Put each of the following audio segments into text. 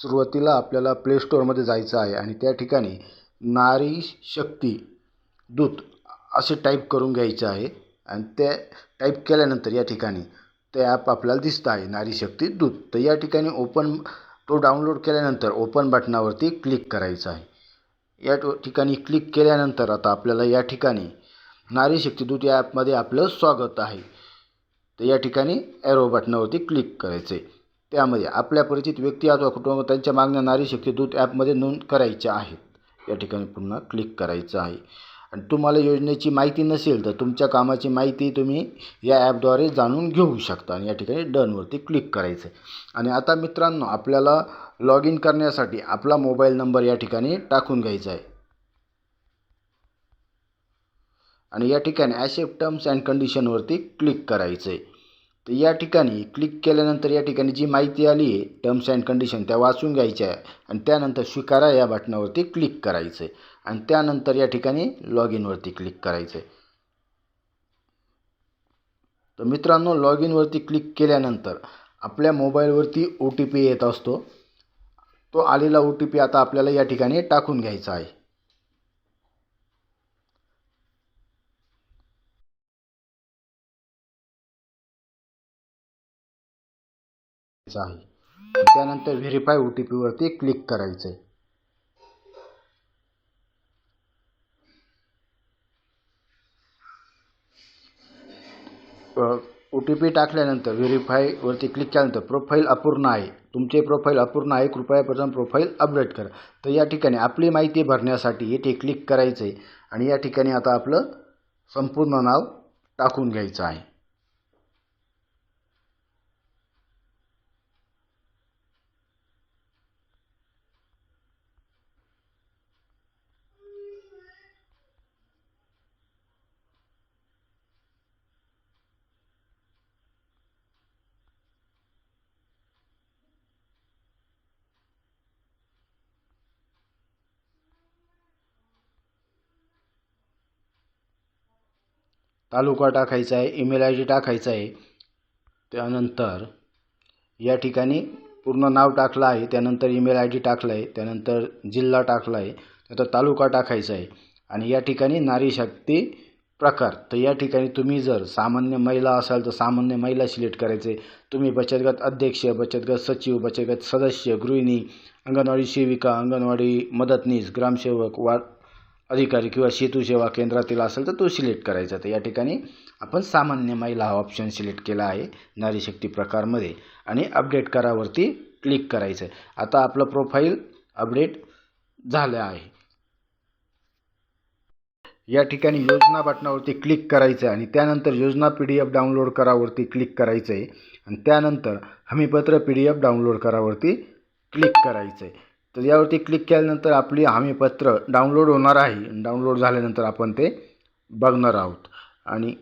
सुरुवातीला आपल्याला प्ले स्टोअरमध्ये जायचं आहे आणि त्या ठिकाणी नारी शक्ती दूत असे टाईप करून घ्यायचं आहे. आणि ते टाईप केल्यानंतर या ठिकाणी ते ॲप आपल्याला दिसतं आहे नारी शक्ती दूत. तर या ठिकाणी ओपन तो डाउनलोड केल्यानंतर ओपन बटनावरती क्लिक करायचं आहे. या टो ठिकाणी क्लिक केल्यानंतर आता आपल्याला या ठिकाणी नारी शक्ती दूत या ॲपमध्ये आपलं स्वागत आहे. तर या ठिकाणी ॲरो बटनावरती क्लिक करायचं आहे त्यामध्ये आपल्या परिचित व्यक्ती अथवा कुटुंब त्यांच्या मागण्या नारी शक्ती दूत ॲपमध्ये नोंद करायच्या आहेत. या ठिकाणी पुन्हा क्लिक करायचं आहे. आणि तुम्हाला योजनेची माहिती नसेल तर तुमच्या कामाची माहिती तुम्ही या ॲपद्वारे जाणून घेऊ शकता आणि या ठिकाणी डनवरती क्लिक करायचं आहे. आणि आता मित्रांनो आपल्याला लॉग इन करण्यासाठी आपला मोबाईल नंबर या ठिकाणी टाकून घ्यायचा आहे. आणि या ठिकाणी ॲसेप्ट टर्म्स अँड कंडिशनवरती क्लिक करायचं आहे. तर या ठिकाणी क्लिक केल्यानंतर या ठिकाणी जी माहिती आली आहे टर्म्स अँड कंडिशन त्या वाचून घ्यायच्या. आहे आणि त्यानंतर स्वीकारा या बटनावरती क्लिक करायचं. आहे आणि त्यानंतर या ठिकाणी लॉग इनवरती क्लिक करायचं. आहे तर मित्रांनो लॉग इनवरती क्लिक केल्यानंतर आपल्या मोबाईलवरती ओ टी पी येत असतो. तो आलेला ओ टी पी आता आपल्याला या ठिकाणी टाकून घ्यायचा आहे. आहे त्यानंतर व्हेरीफाय ओ टी पीवरती क्लिक करायचं आहे ओ टी पी टाकल्यानंतर व्हेरीफायवरती क्लिक केल्यानंतर प्रोफाईल अपूर्ण आहे. तुमचे प्रोफाईल अपूर्ण आहे. कृपया प्रथम प्रोफाईल अपडेट करा. तर या ठिकाणी आपली माहिती भरण्यासाठी येथे क्लिक करायचं आहे आणि या ठिकाणी आता आपलं संपूर्ण नाव टाकून घ्यायचं आहे. तालुका टाकायचा आहे ईमेल आय डी टाकायचा आहे. त्यानंतर या ठिकाणी पूर्ण नाव टाकलं आहे त्यानंतर ईमेल आय डी टाकलं आहे त्यानंतर जिल्हा टाकला आहे त्यानंतर तालुका टाकायचा आहे. आणि या ठिकाणी नारी शक्ती प्रकार. तर या ठिकाणी तुम्ही जर सामान्य महिला असाल तर सामान्य महिला सिलेक्ट करायचे. तुम्ही बचत गट अध्यक्ष बचत गट सचिव बचत गट सदस्य गृहिणी अंगणवाडी सेविका अंगणवाडी मदतनीस ग्रामसेवक वा अधिकारी किंवा सेतू सेवा केंद्रातील असेल तर तो सिलेक्ट करायचा. तर या ठिकाणी आपण सामान्य महिला हा ऑप्शन सिलेक्ट केला आहे नारी शक्ती प्रकारमध्ये. आणि अपडेट करावरती क्लिक करायचं आहे आता आपलं प्रोफाईल अपडेट झालं आहे. या ठिकाणी योजना बटनावरती क्लिक करायचं आहे आणि त्यानंतर योजना पी डी एफ डाउनलोड करावरती क्लिक करायचं आहे आणि त्यानंतर हमीपत्र पी डी एफ डाउनलोड करावरती क्लिक करायचं आहे तर यावरती क्लिक केल्यानंतर आपली हमीपत्र डाउनलोड होणार आहे. डाउनलोड झाल्यानंतर आपण ते बघणार आहोत. आणि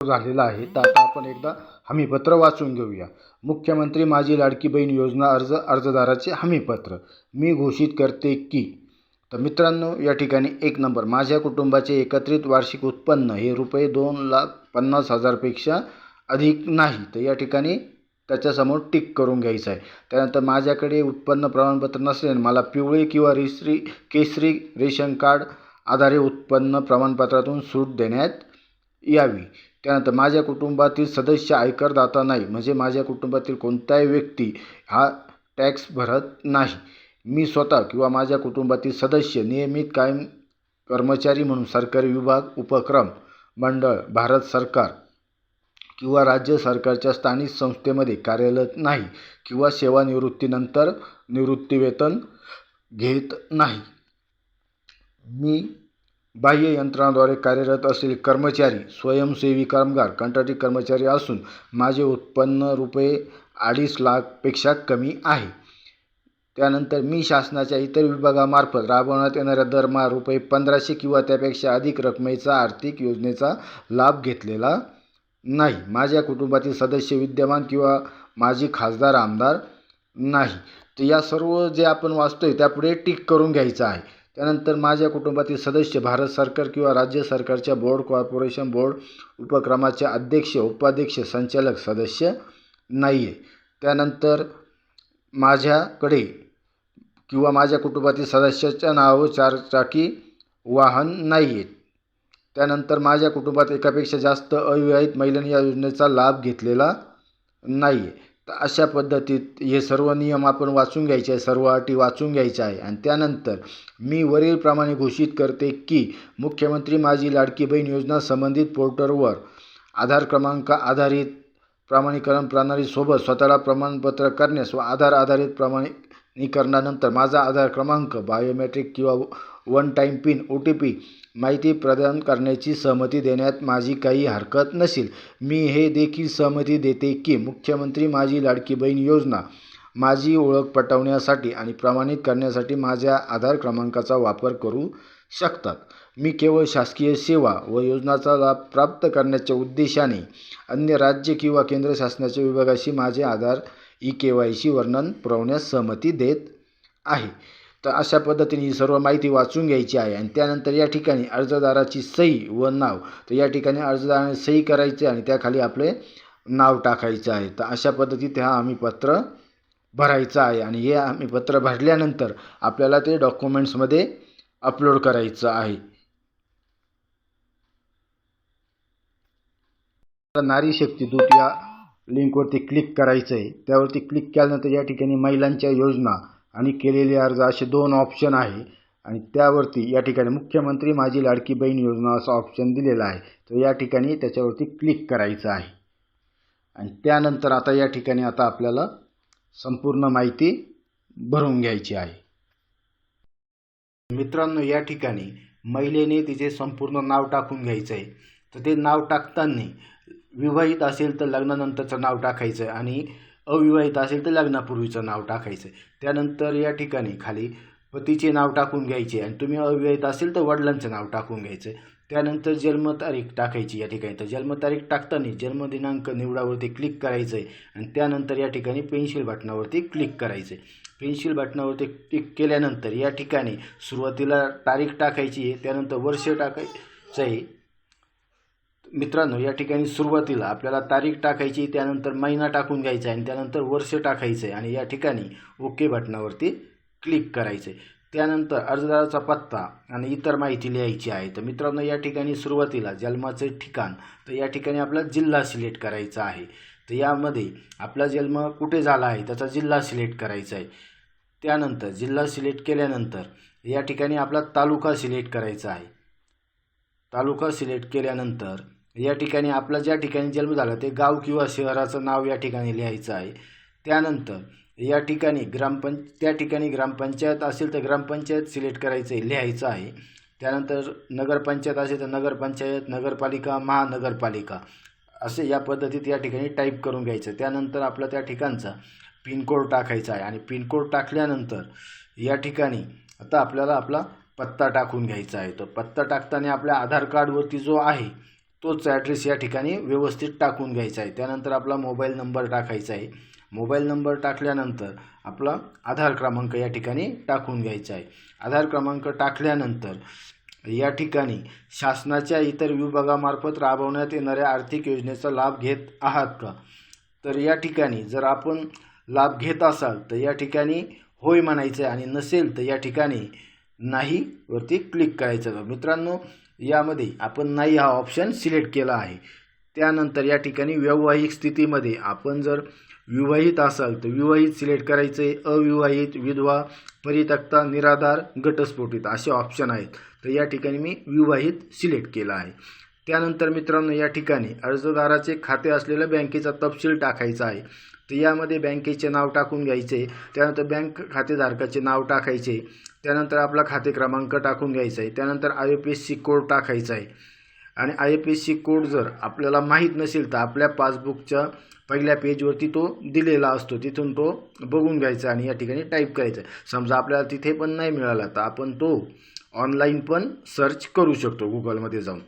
झालेलं आहे. तर आता आपण एकदा हमीपत्र वाचून घेऊया. मुख्यमंत्री माझी लाडकी बहीण योजना अर्ज अर्जदाराचे हमीपत्र मी घोषित करते की तर मित्रांनो या ठिकाणी एक नंबर. माझ्या कुटुंबाचे एकत्रित वार्षिक उत्पन्न हे रुपये दोन लाख पन्नास हजारपेक्षा अधिक नाही. तर या ठिकाणी त्याच्यासमोर टिक करून घ्यायचं आहे त्यानंतर माझ्याकडे उत्पन्न प्रमाणपत्र नसल्याने मला पिवळे किंवा रेसरी केसरी रेशन कार्ड आधारे उत्पन्न प्रमाणपत्रातून सूट देण्यात यावी. त्यानंतर माझ्या कुटुंबातील सदस्य आयकरदाता नाही म्हणजे माझ्या कुटुंबातील कोणताही व्यक्ती हा टॅक्स भरत नाही. मी स्वतः किंवा माझ्या कुटुंबातील सदस्य नियमित कायम कर्मचारी म्हणून सरकारी विभाग उपक्रम मंडळ भारत सरकार किंवा राज्य सरकारच्या स्थानिक संस्थेमध्ये कार्यरत नाही किंवा सेवानिवृत्तीनंतर निवृत्तीवेतन घेत नाही. मी बाह्य यंत्रणाद्वारे कार्यरत असलेले कर्मचारी स्वयंसेवी कामगार कंत्राटी कर्मचारी असून माझे उत्पन्न रुपये अडीच लाखपेक्षा कमी आहे. त्यानंतर मी शासनाच्या इतर विभागामार्फत राबवण्यात येणाऱ्या दरमहा रुपये पंधराशे किंवा त्यापेक्षा अधिक रकमेचा आर्थिक योजनेचा लाभ घेतलेला नाही. माझ्या कुटुंबातील सदस्य विद्यमान किंवा माजी खासदार आमदार नाही. तर या सर्व जे आपण वाचतो आहे त्यापुढे टिक करून घ्यायचं आहे. त्यानंतर माझ्या कुटुंबातील सदस्य भारत सरकार किंवा राज्य सरकारच्या बोर्ड कॉर्पोरेशन बोर्ड उपक्रमाचे अध्यक्ष उपाध्यक्ष संचालक सदस्य नाही आहे त्यानंतर माझ्याकडे किंवा माझ्या कुटुंबातील सदस्याच्या नावावर चारचाकी वाहन नाही आहे त्यानंतर माझ्या कुटुंबात एकापेक्षा जास्त अविवाहित महिलांनी या योजनेचा लाभ घेतलेला नाही आहे तर अशा पद्धतीत हे सर्व नियम आपण वाचून घ्यायचे आहे सर्व अटी वाचून घ्यायच्या आहे. आणि त्यानंतर मी वरीलप्रमाणे घोषित करते की मुख्यमंत्री माझी लाडकी बहीण योजना संबंधित पोर्टलवर आधार क्रमांक आधारित प्रमाणीकरण प्रणालीसोबत स्वतःला प्रमाणपत्र करण्यास व आधार आधारित प्रमाणीकरणानंतर माझा आधार क्रमांक बायोमेट्रिक किंवा one time pin O T P माहिती प्रदान करण्याची सहमती देण्यात माझी काही हरकत नसेल. मी हे देखील सहमती देते की मुख्यमंत्री माझी लाडकी बहीण योजना माझी ओळख पटवण्यासाठी आणि प्रमाणित करण्यासाठी माझ्या आधार क्रमांकाचा वापर करू शकतात. मी केवळ शासकीय सेवा व योजनाचा लाभ प्राप्त करण्याच्या उद्देशाने अन्य राज्य किंवा केंद्र शासनाच्या विभागाशी माझे Aadhaar E K Y C वर्णन पुरवण्यास सहमती देत आहे. तर अशा पद्धतीने ही सर्व माहिती वाचून घ्यायची आहे. आणि त्यानंतर या ठिकाणी अर्जदाराची सही व नाव. तर या ठिकाणी अर्जदाराने सही करायची आणि त्याखाली आपले नाव टाकायचं आहे. तर अशा पद्धतीत हा आम्ही पत्र भरायचं आहे. आणि हे आम्ही पत्र भरल्यानंतर आपल्याला ते डॉक्युमेंट्समध्ये अपलोड करायचं आहे. नारी शक्ती दूत या लिंकवरती क्लिक करायचं आहे. त्यावरती क्लिक केल्यानंतर या ठिकाणी महिलांच्या योजना आणि केलेले अर्ज असे दोन ऑप्शन आहे. आणि त्यावरती या ठिकाणी मुख्यमंत्री माझी लाडकी बहीण योजना असा ऑप्शन दिलेला आहे. तर या ठिकाणी त्याच्यावरती क्लिक करायचं आहे. आणि त्यानंतर आता या ठिकाणी आता आपल्याला संपूर्ण माहिती भरून घ्यायची आहे. मित्रांनो या ठिकाणी महिलेने तिचे संपूर्ण नाव टाकून घ्यायचं आहे तर ते नाव टाकताना विवाहित असेल तर लग्नानंतरचं नाव टाकायचं आहे आणि अविवाहित असेल तर लग्नापूर्वीचं नाव टाकायचं. आहे त्यानंतर या ठिकाणी खाली पतीचे नाव टाकून घ्यायचे आणि तुम्ही अविवाहित असेल तर वडिलांचं नाव टाकून घ्यायचं. त्यानंतर जन्मतारीख टाकायची या ठिकाणी. तर जन्मतारीख टाकताना जन्मदिनांक निवडावरती क्लिक करायचं आहे आणि त्यानंतर या ठिकाणी पेन्शिल बटनावरती क्लिक करायचं आहे पेन्शिल बटनावरती क्लिक केल्यानंतर या ठिकाणी सुरुवातीला तारीख टाकायची आहे त्यानंतर वर्ष टाकायचं आहे मित्रांनो या ठिकाणी सुरुवातीला आपल्याला तारीख टाकायची त्यानंतर महिना टाकून घ्यायचा आहे आणि त्यानंतर वर्ष टाकायचं आहे. आणि या ठिकाणी ओके बटनावरती क्लिक करायचं आहे. त्यानंतर अर्जदाराचा पत्ता आणि इतर माहिती लिहायची आहे. तर मित्रांनो या ठिकाणी सुरुवातीला जन्माचे ठिकाण तर या ठिकाणी आपला जिल्हा सिलेक्ट करायचा आहे. तर यामध्ये आपला जन्म कुठे झाला आहे त्याचा जिल्हा सिलेक्ट करायचा आहे. त्यानंतर जिल्हा सिलेक्ट केल्यानंतर या ठिकाणी आपला तालुका सिलेक्ट करायचा आहे. तालुका सिलेक्ट केल्यानंतर या ठिकाणी आपला ज्या ठिकाणी जन्म झाला ते गाव किंवा शहराचं नाव या ठिकाणी लिहायचं आहे. त्यानंतर या ठिकाणी ग्रामपंच त्या ठिकाणी ग्रामपंचायत असेल तर ग्रामपंचायत सिलेक्ट करायचं आहे लिहायचं आहे. त्यानंतर नगरपंचायत असेल तर नगरपंचायत नगरपालिका महानगरपालिका असे या पद्धतीत या ठिकाणी टाईप करून घ्यायचं. त्यानंतर आपला त्या ठिकाणचा पिनकोड टाकायचा आहे. आणि पिनकोड टाकल्यानंतर या ठिकाणी आता आपल्याला आपला पत्ता टाकून घ्यायचा आहे. तो पत्ता टाकताना आपल्या आधार कार्डवरती जो आहे तोच ॲड्रेस या ठिकाणी व्यवस्थित टाकून घ्यायचा आहे. त्यानंतर आपला मोबाईल नंबर टाकायचा आहे. मोबाईल नंबर टाकल्यानंतर आपला आधार क्रमांक या ठिकाणी टाकून घ्यायचा आहे. आधार क्रमांक टाकल्यानंतर या ठिकाणी शासनाच्या इतर विभागामार्फत राबवण्यात येणाऱ्या आर्थिक योजनेचा लाभ घेत आहात का? तर या ठिकाणी जर आपण लाभ घेत असाल तर या ठिकाणी होय म्हणायचं आहे आणि नसेल तर या ठिकाणी नाही वरती क्लिक करायचं मित्रांनो यामध्ये आपण नाही हा ऑप्शन सिलेक्ट केला आहे. त्यानंतर या ठिकाणी वैवाहिक स्थितीमध्ये आपण जर विवाहित असाल तर विवाहित सिलेक्ट करायचं आहे अविवाहित विधवा परितक्ता निराधार घटस्फोटित असे ऑप्शन आहेत. तर या ठिकाणी मी विवाहित सिलेक्ट केला आहे. त्यानंतर मित्रांनो या ठिकाणी अर्जदाराचे खाते असलेल्या बँकेचा तपशील टाकायचा आहे. तर यामध्ये बँकेचे नाव टाकून घ्यायचे त्यानंतर बँक खातेधारकाचे नाव टाकायचे त्यानंतर आपला खाते क्रमांक टाकून घ्यायचा आहे त्यानंतर I F S C code टाकायचा आहे. आणि I F S C code जर आपल्याला माहीत नसेल तर आपल्या पासबुकच्या पहिल्या पेजवरती तो दिलेला असतो तिथून तो बघून घ्यायचा आणि या ठिकाणी टाईप करायचा. समजा आपल्याला तिथे पण नाही मिळाला तर आपण तो ऑनलाईन पण सर्च करू शकतो गुगलमध्ये जाऊन.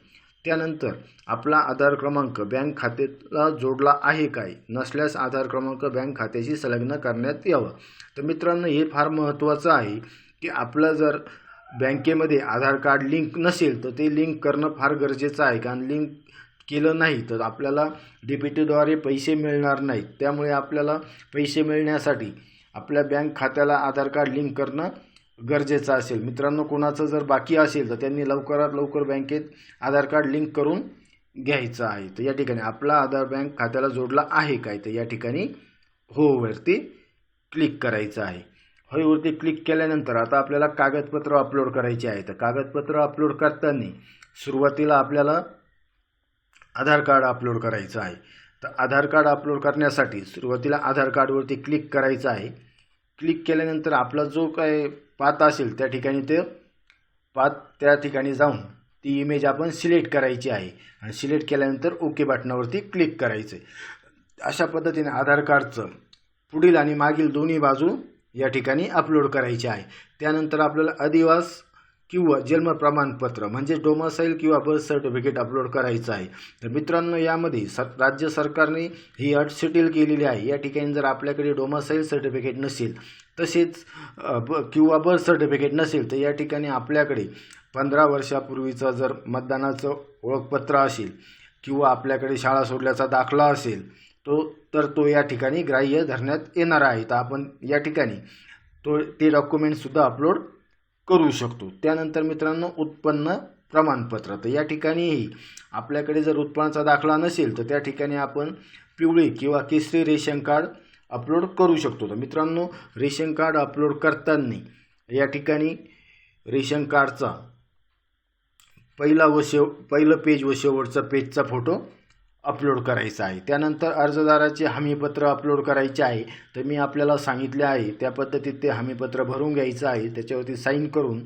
त्यानंतर आपला आधार क्रमांक बँक खात्याला जोडला आहे काय? नसल्यास आधार क्रमांक बँक खात्याशी संलग्न करण्यात यावं. तर मित्रांनो हे फार महत्त्वाचं आहे की आपलं जर बँकेमध्ये आधार कार्ड लिंक नसेल तर ते लिंक करणं फार गरजेचं आहे. कारण लिंक केलं नाही तर आपल्याला डी पी टीद्वारे पैसे मिळणार नाहीत. त्यामुळे आपल्याला पैसे मिळण्यासाठी आपल्या बँक खात्याला आधार कार्ड लिंक करणं गरजेचं असेल. मित्रांनो कोणाचं जर बाकी असेल तर त्यांनी लवकरात लवकर बँकेत आधार कार्ड लिंक करून घ्यायचं आहे. तर या ठिकाणी आपला आधार बँक खात्याला जोडला आहे काय? तर या ठिकाणी होवरती क्लिक करायचं आहे. होईवरती क्लिक केल्यानंतर आता आपल्याला कागदपत्र अपलोड करायचे आहे तर कागदपत्र अपलोड करताना सुरुवातीला आपल्याला आधार कार्ड अपलोड करायचं आहे. तर आधार कार्ड अपलोड करण्यासाठी सुरुवातीला आधार कार्डवरती क्लिक करायचं आहे. क्लिक केल्यानंतर आपला जो काय पात असेल त्या ठिकाणी ते पात त्या ठिकाणी जाऊन ती इमेज आपण सिलेक्ट करायची आहे. आणि सिलेक्ट केल्यानंतर ओके बटनावरती क्लिक करायचं आहे अशा पद्धतीने आधार कार्डचं पुढील आणि मागील दोन्ही बाजू या ठिकाणी अपलोड करायची आहे. त्यानंतर आपल्याला अधिवास किंवा जन्म प्रमाणपत्र म्हणजे डोमासाईल किंवा बर्थ सर्टिफिकेट अपलोड करायचं आहे. तर मित्रांनो यामध्ये सर राज्य सरकारने ही अट सेटील केलेली आहे. या ठिकाणी जर आपल्याकडे डोमासाईल सर्टिफिकेट नसेल तसेच ब किंवा बर्थ सर्टिफिकेट नसेल तर या ठिकाणी आपल्याकडे पंधरा वर्षापूर्वीचं जर मतदानाचं ओळखपत्र असेल किंवा आपल्याकडे शाळा सोडल्याचा दाखला असेल तो तर तो या ठिकाणी ग्राह्य धरण्यात येणार आहे. तर आपण या ठिकाणी तो ते डॉक्युमेंटसुद्धा अपलोड करू शकतो. त्यानंतर मित्रांनो उत्पन्न प्रमाणपत्र. तर या ठिकाणीही आपल्याकडे जर उत्पन्नाचा दाखला नसेल तर त्या ठिकाणी आपण पिवळी किंवा केसरी रेशन कार्ड अपलोड करू शकतो. तर मित्रांनो रेशन कार्ड अपलोड करताना या ठिकाणी रेशन कार्डचा पहिला व शेव पहिलं पेज व शेवटचा पेजचा फोटो अपलोड करायचा आहे. त्यानंतर अर्जदाराचे हमीपत्र अपलोड करायचे आहे. तर मी आपल्याला सांगितले आहे त्या पद्धतीत ते हमीपत्र भरून घ्यायचं आहे. त्याच्यावरती साईन करून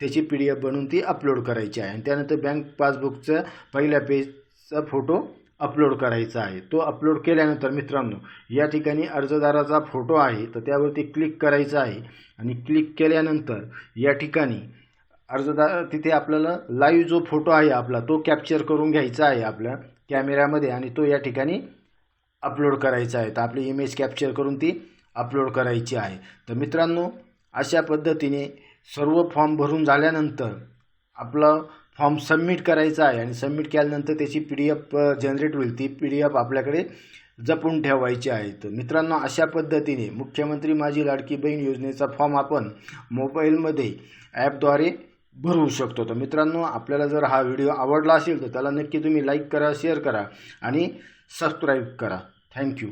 त्याची पी डी एफ बनवून ती अपलोड करायची आहे. आणि त्यानंतर बँक पासबुकचा पहिल्या पेजचा फोटो अपलोड करायचा आहे. तो अपलोड केल्यानंतर मित्रांनो या ठिकाणी अर्जदाराचा फोटो आहे तर त्यावरती क्लिक करायचं आहे. आणि क्लिक केल्यानंतर या ठिकाणी अर्जदार तिथे आपल्याला लाईव्ह जो फोटो आहे आपला तो कॅप्चर करून घ्यायचा आहे आपल्या कॅमेऱ्यामध्ये आणि तो या ठिकाणी अपलोड करायचा आहे. तर आपली इमेज कॅप्चर करून ती अपलोड करायची आहे. तर मित्रांनो अशा पद्धतीने सर्व फॉर्म भरून झाल्यानंतर आपलं फॉर्म सबमिट करायचा आहे आणि सबमिट केल्यानंतर त्याची पी डी एफ जनरेट होईल. ती पी डी एफ आपल्याकडे जपून ठेवायची आहे. तर मित्रांनो अशा पद्धतीने मुख्यमंत्री माझी लाडकी बहीण योजनेचा फॉर्म आपण मोबाईलमध्ये ॲपद्वारे भरू शकतो. तर मित्रांनो आपल्याला जर हा व्हिडिओ आवडला असेल तर त्याला नक्की तुम्ही लाईक करा शेअर करा आणि सबस्क्राईब करा. थँक्यू.